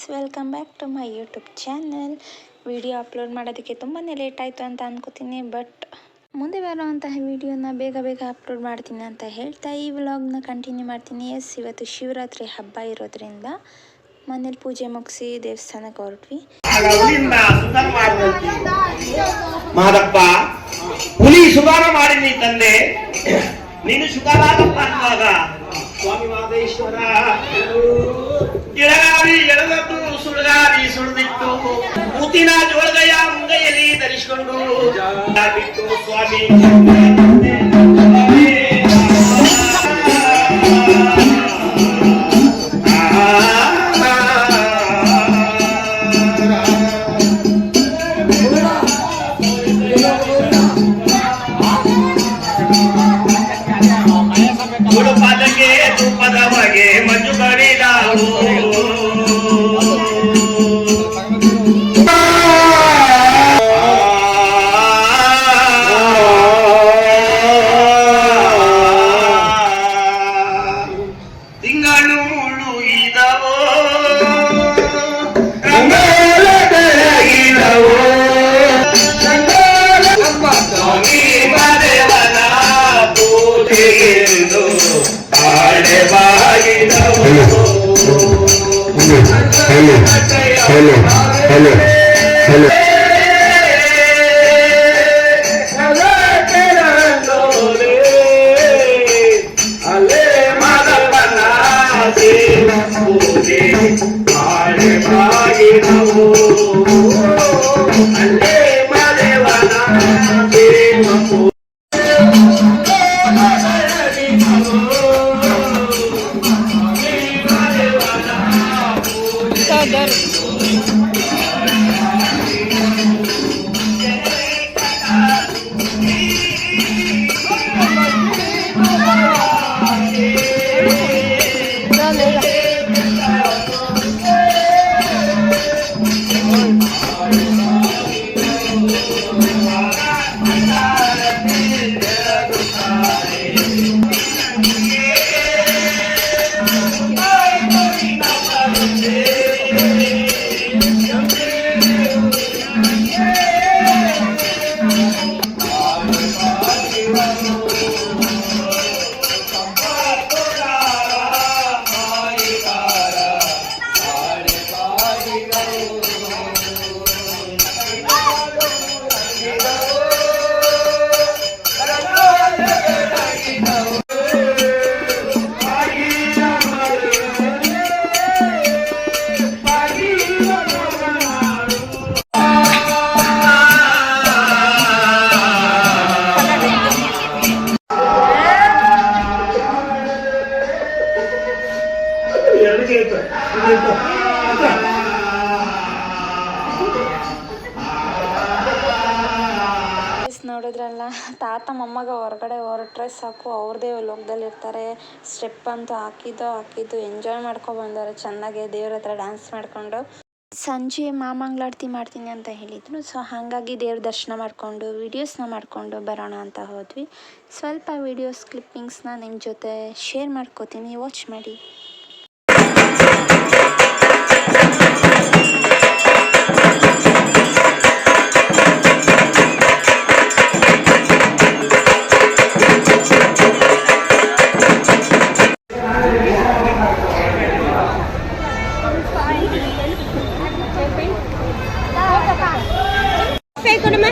Guys welcome back to my YouTube channel. Video upload ಮಾಡೋದಕ್ಕೆ ತುಂಬಾ late ಆಯಿತು ಅಂತ ಅನ್ಕೋತೀನಿ, ಬಟ್ ಮುಂದೆ ಬರುವಂತಹ ವಿಡಿಯೋನ ಬೇಗ ಬೇಗ ಅಪ್ಲೋಡ್ ಮಾಡ್ತೀನಿ ಅಂತ ಹೇಳ್ತಾ ಈ ವ್ಲಾಗ್ನ ಕಂಟಿನ್ಯೂ ಮಾಡ್ತೀನಿ. ಎಸ್, ಇವತ್ತು ಶಿವರಾತ್ರಿ ಹಬ್ಬ ಇರೋದ್ರಿಂದ ಮನೇಲಿ ಪೂಜೆ ಮುಗಿಸಿ ದೇವಸ್ಥಾನಕ್ಕೆ ಹೊರಟ್ವಿ. ಸ್ವಾಮಿ ಮಾದೇಶ್ವರ. ಬಿಟ್ಟು ಸ್ವಾಮಿ hello, hello, hello, hello. ಅಲ್ಲೇ ನೋಡಿದ್ರಲ್ಲ, ತಾತ ಮೊಮ್ಮಗ ಹೊರಗಡೆ ಹೊರಟ್ರೆ ಸಾಕು ಅವ್ರದ್ದೇ ಲೋಕದಲ್ಲಿ ಇರ್ತಾರೆ. ಸ್ಟೆಪ್ ಅಂತೂ ಹಾಕಿದ್ದು ಹಾಕಿದ್ದು ಎಂಜಾಯ್ ಮಾಡ್ಕೊ ಬಂದವ್ರೆ, ಚೆನ್ನಾಗೆ ದೇವ್ರ ಹತ್ರ ಡ್ಯಾನ್ಸ್ ಮಾಡಿಕೊಂಡು. ಸಂಜೆ ಮಾಮಂಗ್ಲಾಡ್ತಿ ಮಾಡ್ತೀನಿ ಅಂತ ಹೇಳಿದ್ರು, ಸೊ ಹಾಗಾಗಿ ದೇವ್ರ ದರ್ಶನ ಮಾಡಿಕೊಂಡು ವೀಡಿಯೋಸ್ನ ಮಾಡಿಕೊಂಡು ಬರೋಣ ಅಂತ ಹೋದ್ವಿ. ಸ್ವಲ್ಪ ವೀಡಿಯೋಸ್ ಕ್ಲಿಪ್ಪಿಂಗ್ಸ್ನ ನಿಮ್ಮ ಜೊತೆ ಶೇರ್ ಮಾಡ್ಕೋತೀನಿ ವಾಚ್ ಮಾಡಿ. ಕೊಡಮ್ಮ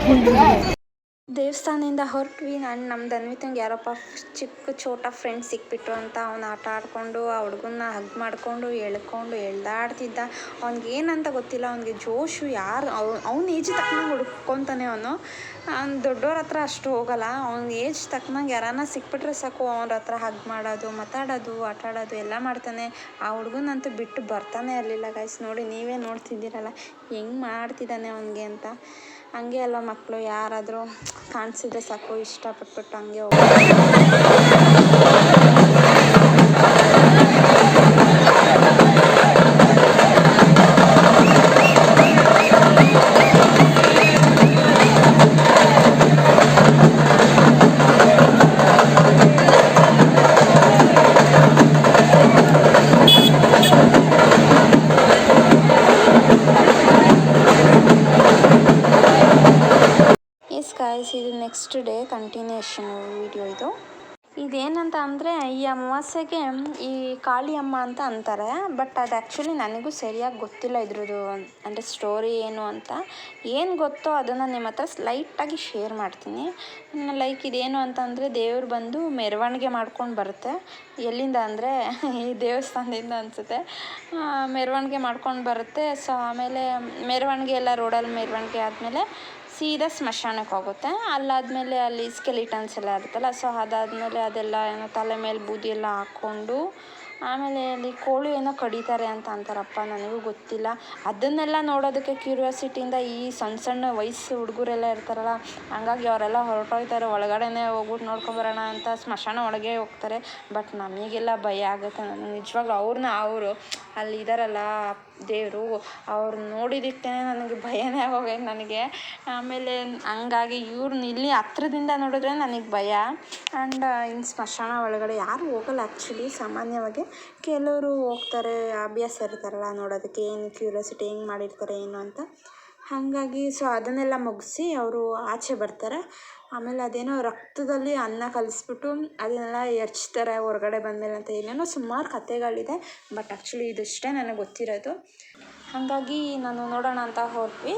Thank you. ದೇವಸ್ಥಾನದಿಂದ ಹೊರಟ್ವಿ. ನಾನು ನಮ್ಮ ಧನ್ವಿತಂಗೆ ಯಾರಪ್ಪ ಚಿಕ್ಕ ಚೋಟ ಫ್ರೆಂಡ್ ಸಿಕ್ಬಿಟ್ರು ಅಂತ ಅವ್ನು ಆಟ ಆಡಿಕೊಂಡು, ಆ ಹುಡುಗನ್ನ ಹಗ್ ಮಾಡಿಕೊಂಡು, ಎಳ್ಕೊಂಡು, ಎಳ್ದಾಡ್ತಿದ್ದ. ಅವ್ನಿಗೆ ಏನಂತ ಗೊತ್ತಿಲ್ಲ. ಅವ್ನಿಗೆ ಜೋಶು ಯಾರು ಅವ್ ಅವ್ನ ಏಜ್ ತಕ್ಕನಂಗೆ ಹುಡ್ಕೊತಾನೆ ಅವನು. ಅವ್ನು ದೊಡ್ಡವ್ರ ಹತ್ರ ಅಷ್ಟು ಹೋಗಲ್ಲ. ಅವ್ನ ಏಜ್ ತಕ್ಕನಂಗೆ ಯಾರನ್ನ ಸಿಕ್ಬಿಟ್ರೆ ಸಾಕು. ಅವ್ರ ಹತ್ರ ಹಗ್ ಮಾಡೋದು, ಮಾತಾಡೋದು, ಆಟ ಆಡೋದು ಎಲ್ಲ ಮಾಡ್ತಾನೆ. ಆ ಹುಡುಗನಂತೂ ಬಿಟ್ಟು ಬರ್ತಾನೆ ಇರಲಿಲ್ಲ ಗೈಸ್ ನೋಡಿ, ನೀವೇ ನೋಡ್ತಿದ್ದೀರಲ್ಲ. ಹೆಂಗೆ ಮಾಡ್ತಿದ್ದಾನೆ ಅವನಿಗೆ ಅಂತ. ಹಂಗೆ ಅಲ್ವ ಮಕ್ಕಳು ಯಾರಾದರೂ ಕಾಣಿಸಿದ್ರೆ ಸಾಕು ಇಷ್ಟಪಟ್ಬಿಟ್ಟು ಹಂಗೆ ಹೋಗ್ತಾರೆ ಕಂಟಿನ್ಯೂಷನ್ ವಿಡಿಯೋ ಇದು. ಇದೇನಂತ ಅಂದರೆ ಈ ಅಮಾವಾಸ್ಯೆಗೆ ಈ ಕಾಳಿ ಅಮ್ಮ ಅಂತ ಅಂತಾರೆ. ಬಟ್ ಅದು ಆ್ಯಕ್ಚುಲಿ ನನಗೂ ಸರಿಯಾಗಿ ಗೊತ್ತಿಲ್ಲ ಇದ್ರದ್ದು ಅಂದರೆ ಸ್ಟೋರಿ ಏನು ಅಂತ. ಏನು ಗೊತ್ತೋ ಅದನ್ನು ನಿಮ್ಮ ಹತ್ರ ಸ್ಲೈಟಾಗಿ ಶೇರ್ ಮಾಡ್ತೀನಿ. ಲೈಕ್ ಇದೇನು ಅಂತಂದರೆ ದೇವ್ರು ಬಂದು ಮೆರವಣಿಗೆ ಮಾಡ್ಕೊಂಡು ಬರುತ್ತೆ. ಎಲ್ಲಿಂದ ಅಂದರೆ ಈ ದೇವಸ್ಥಾನದಿಂದ ಅನಿಸುತ್ತೆ. ಮೆರವಣಿಗೆ ಮಾಡ್ಕೊಂಡು ಬರುತ್ತೆ. ಸೊ ಆಮೇಲೆ ಮೆರವಣಿಗೆ ಎಲ್ಲ ರೋಡಲ್ಲಿ ಮೆರವಣಿಗೆ ಆದಮೇಲೆ ಸೀದಾ ಸ್ಮಶಾನಕ್ಕೆ ಹೋಗುತ್ತೆ. ಅಲ್ಲಾದ್ಮೇಲೆ ಅಲ್ಲಿ ಸ್ಕೆಲಿಟನ್ಸ್ ಎಲ್ಲ ಇರುತ್ತಲ್ಲ ಸೊ ಅದಾದ್ಮೇಲೆ ಅದೆಲ್ಲ ಏನೋ ತಲೆ ಮೇಲೆ ಬೂದಿ ಎಲ್ಲ ಹಾಕ್ಕೊಂಡು, ಆಮೇಲೆ ಅಲ್ಲಿ ಕೋಳಿ ಏನೋ ಕಡಿತಾರೆ ಅಂತ ಅಂತಾರಪ್ಪ, ನನಗೂ ಗೊತ್ತಿಲ್ಲ. ಅದನ್ನೆಲ್ಲ ನೋಡೋದಕ್ಕೆ ಕ್ಯೂರಿಯಾಸಿಟಿಯಿಂದ ಈ ಸಣ್ಣ ಸಣ್ಣ ವಯಸ್ಸು ಹುಡುಗರೆಲ್ಲ ಇರ್ತಾರಲ್ಲ, ಹಂಗಾಗಿ ಅವರೆಲ್ಲ ಹೊರಟೋಗ್ತಾರೆ, ಒಳಗಡೆನೇ ಹೋಗ್ಬಿಟ್ಟು ನೋಡ್ಕೊಬರೋಣ ಅಂತ ಸ್ಮಶಾನ ಒಳಗೆ ಹೋಗ್ತಾರೆ. ಬಟ್ ನಮಗೆಲ್ಲ ಭಯ ಆಗುತ್ತೆ ನಾನು ನಿಜವಾಗ್ಲೂ ಅವ್ರನ್ನ, ಅವರು ಅಲ್ಲಿ ಇದ್ದಾರಲ್ಲ ದೇವರು, ಅವ್ರು ನೋಡಿದಿಟ್ಟೇ ನನಗೆ ಭಯನೇ ಆಗೋಗೈತೆ ನನಗೆ. ಆಮೇಲೆ ಹಂಗಾಗಿ ಇವ್ರನ್ನ ಇಲ್ಲಿ ಹತ್ರದಿಂದ ನೋಡಿದ್ರೆ ನನಗೆ ಭಯ. ಆ್ಯಂಡ್ ಇನ್ನು ಸ್ಮಶಾನ ಒಳಗಡೆ ಯಾರು ಹೋಗಲ್ಲ ಆ್ಯಕ್ಚುಲಿ ಸಾಮಾನ್ಯವಾಗಿ. ಕೆಲವರು ಹೋಗ್ತಾರೆ, ಅಭ್ಯಾಸ ಇರ್ತಾರಲ್ಲ ನೋಡೋದಕ್ಕೆ, ಏನು ಕ್ಯೂರಿಯಾಸಿಟಿ ಹೆಂಗೆ ಮಾಡಿರ್ತಾರೆ, ಏನು ಅಂತ. ಹಾಗಾಗಿ ಸೊ ಅದನ್ನೆಲ್ಲ ಮುಗಿಸಿ ಅವರು ಆಚೆ ಬರ್ತಾರೆ. ಆಮೇಲೆ ಅದೇನೋ ರಕ್ತದಲ್ಲಿ ಅನ್ನ ಕಲಿಸ್ಬಿಟ್ಟು ಅದನ್ನೆಲ್ಲ ಎರ್ಚ್ತಾರೆ ಹೊರಗಡೆ ಬಂದಮೇಲೆ ಅಂತ ಏನೇನೋ ಸುಮಾರು ಕಥೆಗಳಿದೆ. ಬಟ್ ಆ್ಯಕ್ಚುಲಿ ಇದಿಷ್ಟೇ ನನಗೆ ಗೊತ್ತಿರೋದು. ಹಾಗಾಗಿ ನಾನು ನೋಡೋಣ ಅಂತ ಹೋದ್ವಿ.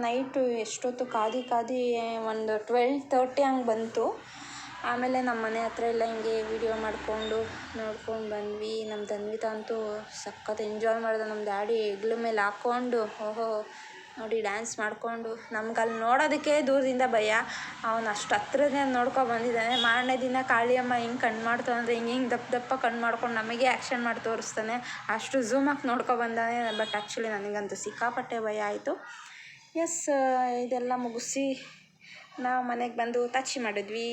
ನೈಟು ಎಷ್ಟೊತ್ತು ಕಾದಿ ಕಾದಿ ಒಂದು ಟ್ವೆಲ್ ತರ್ಟಿ ಹಂಗೆ ಬಂತು. ಆಮೇಲೆ ನಮ್ಮ ಮನೆ ಹತ್ರ ಎಲ್ಲ ಹಿಂಗೆ ವೀಡಿಯೋ ಮಾಡಿಕೊಂಡು ನೋಡ್ಕೊಂಡು ಬಂದ್ವಿ. ನಮ್ಮ ತನ್ವಿತ ಅಂತೂ ಸಖತ್ ಎಂಜಾಯ್ ಮಾಡಿದೆ. ನಮ್ಮ ಡ್ಯಾಡಿ ಹೆಗ್ಲ ಮೇಲೆ ಹಾಕ್ಕೊಂಡು ಓಹೋ ನೋಡಿ ಡ್ಯಾನ್ಸ್ ಮಾಡಿಕೊಂಡು ನಮ್ಗೆ ಅಲ್ಲಿ ನೋಡೋದಕ್ಕೆ ದೂರದಿಂದ ಭಯ. ಅವನು ಅಷ್ಟು ಹತ್ರದಿಂದ ನೋಡ್ಕೊ ಬಂದಿದ್ದಾನೆ. ಮಾರನೇ ದಿನ ಕಾಳಿಯಮ್ಮ ಹಿಂಗೆ ಕಣ್ಣು ಮಾಡ್ತಾನೆ ಅಂದರೆ ಹಿಂಗೆ ಹಿಂಗೆ ದಪ್ಪ ದಪ್ಪ ಕಣ್ಣು ಮಾಡ್ಕೊಂಡು ನಮಗೆ ಆ್ಯಕ್ಷನ್ ಮಾಡಿ ತೋರಿಸ್ತಾನೆ. ಅಷ್ಟು ಝೂಮ್ ಹಾಕಿ ನೋಡ್ಕೊ ಬಂದಾನೆ. ಬಟ್ ಆ್ಯಕ್ಚುಲಿ ನನಗಂತೂ ಸಿಕ್ಕಾಪಟ್ಟೆ ಭಯ ಆಯಿತು. ಎಸ್ ಇದೆಲ್ಲ ಮುಗಿಸಿ ನಾವು ಮನೆಗೆ ಬಂದು ಟಚ್ ಮಾಡಿದ್ವಿ.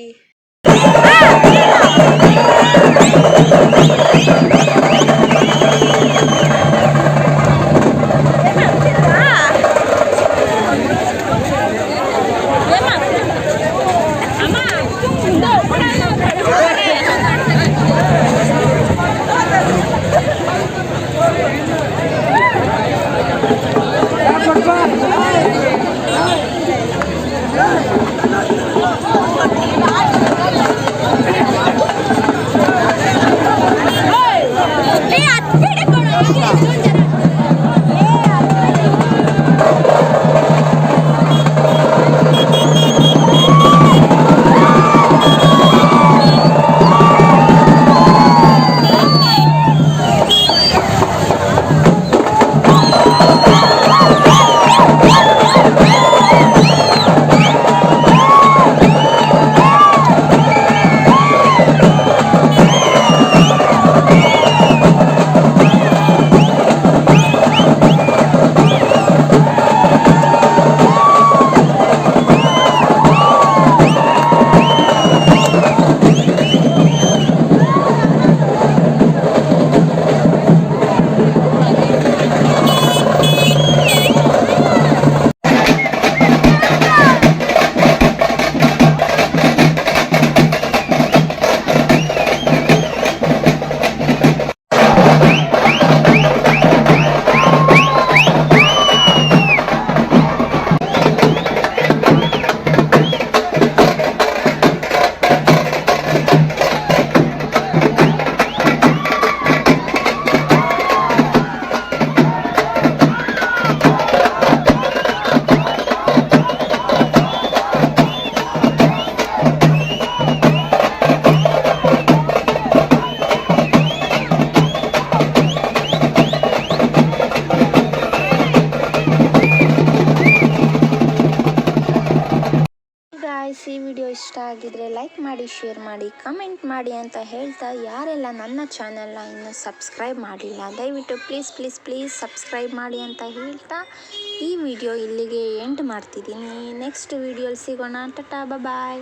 ಆಗಿದ್ರೆ ಲೈಕ್ ಮಾಡಿ ಶೇರ್ ಮಾಡಿ ಕಮೆಂಟ್ ಮಾಡಿ ಅಂತ ಹೇಳ್ತಾ ಯಾರೆಲ್ಲ ನನ್ನ ಚಾನೆಲ್ನ ಇನ್ನೂ ಸಬ್ಸ್ಕ್ರೈಬ್ ಮಾಡಿಲ್ಲ ದಯವಿಟ್ಟು ಪ್ಲೀಸ್ ಪ್ಲೀಸ್ ಪ್ಲೀಸ್ ಸಬ್ಸ್ಕ್ರೈಬ್ ಮಾಡಿ ಅಂತ ಹೇಳ್ತಾ ಈ ವಿಡಿಯೋ ಇಲ್ಲಿಗೆ ಎಂಡ್ ಮಾಡ್ತಿದ್ದೀನಿ. ನೆಕ್ಸ್ಟ್ ವಿಡಿಯೋಲಿ ಸಿಗೋಣ. ಟಟಾ ಬಾಯ್